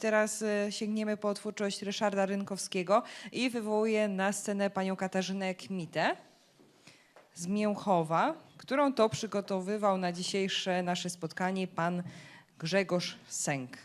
Teraz e, sięgniemy po twórczość Ryszarda Rynkowskiego i wywołuję na scenę panią Katarzynę Kmitę z Mięchowa, którą to przygotowywał na dzisiejsze nasze spotkanie pan Grzegorz Sęk.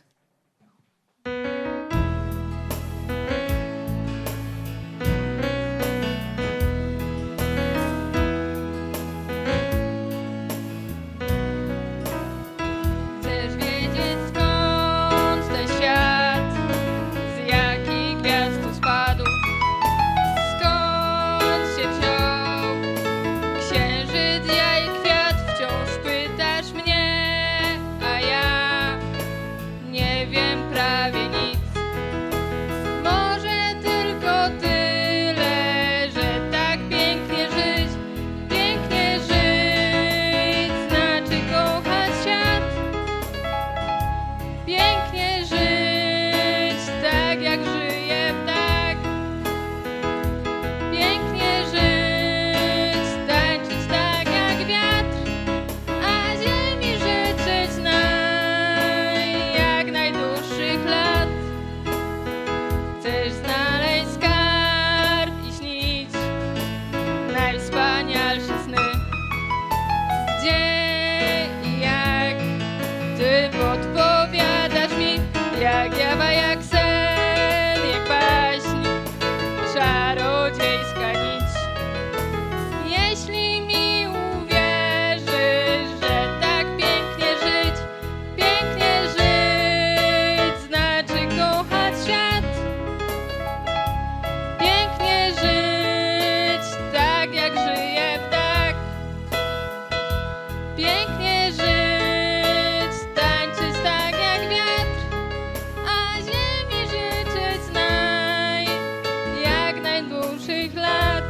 dzisiejszych lat.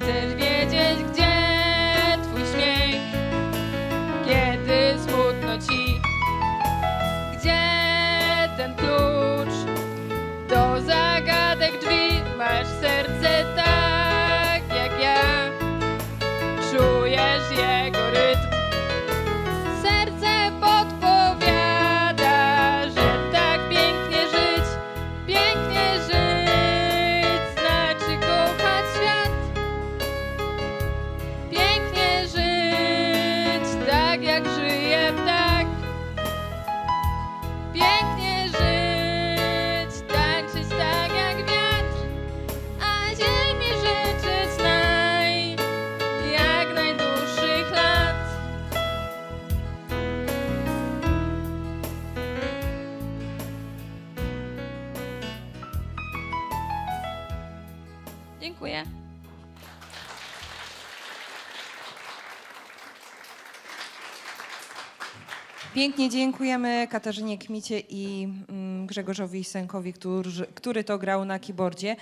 Chcesz wiedzieć, gdzie twój śmiech, kiedy smutno ci, gdzie ten klucz do zagadek drzwi masz serce tak jak ja, czujesz jego. Dziękuję. Pięknie dziękujemy Katarzynie Kmicie i mm, Grzegorzowi Senkowi, który to grał na keyboardzie.